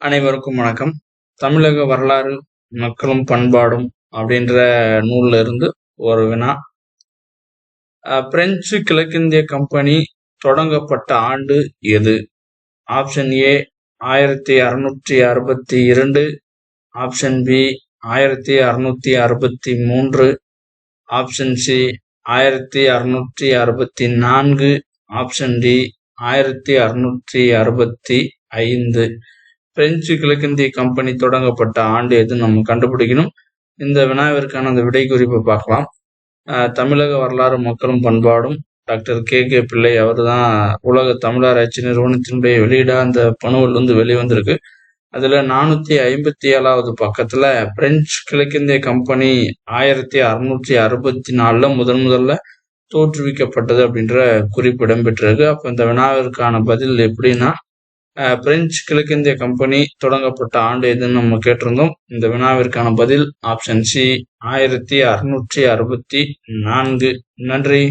அனைவருக்கும் வணக்கம். தமிழக வரலாறு மக்களும் பண்பாடும் அப்படின்ற நூல்ல இருந்து ஒரு வினா. அஹ், பிரெஞ்சு கிழக்கிந்திய கம்பெனி தொடங்கப்பட்ட ஆண்டு எது? ஆப்ஷன் ஏ ஆயிரத்தி அறுநூற்றி அறுபத்தி இரண்டு. ஆப்ஷன் பி ஆயிரத்தி அறுநூத்தி அறுபத்தி மூன்று. ஆப்ஷன் சி ஆயிரத்தி அறுநூற்றி அறுபத்தி நான்கு. ஆப்ஷன் டி ஆயிரத்தி அறுநூற்றி அறுபத்தி ஐந்து. பிரெஞ்சு கிழக்கிந்திய கம்பெனி தொடங்கப்பட்ட ஆண்டு எதுன்னு நம்ம கண்டுபிடிக்கணும்? இந்த வினாவிற்கான அந்த விடை குறிப்பை பார்க்கலாம் தமிழக வரலாறு மக்களும் பண்பாடும் டாக்டர் கே. கே. பிள்ளை அவர் தான் உலக தமிழராட்சி நிறுவனத்தினுடைய வெளியிட அந்த பணுவல் வந்து வெளிவந்திருக்கு. அதில் நானூற்றி ஐம்பத்தி ஏழாவது பக்கத்தில் பிரெஞ்சு கிழக்கிந்திய கம்பெனி ஆயிரத்தி அறுநூற்றி அறுபத்தி நாலில் முதன் முதல்ல தோற்றுவிக்கப்பட்டது அப்படின்ற குறிப்பு இடம்பெற்றிருக்கு. அப்போ இந்த வினாவிற்கான பதில் எப்படின்னா பிரெஞ்சு கிழக்கிந்திய கம்பெனி தொடங்கப்பட்ட ஆண்டு எதுன்னு நம்ம கேட்டிருந்தோம். இந்த வினாவிற்கான பதில் ஆப்ஷன் சி ஆயிரத்தி அறுநூற்றி அறுபத்தி நான்கு. நன்றி.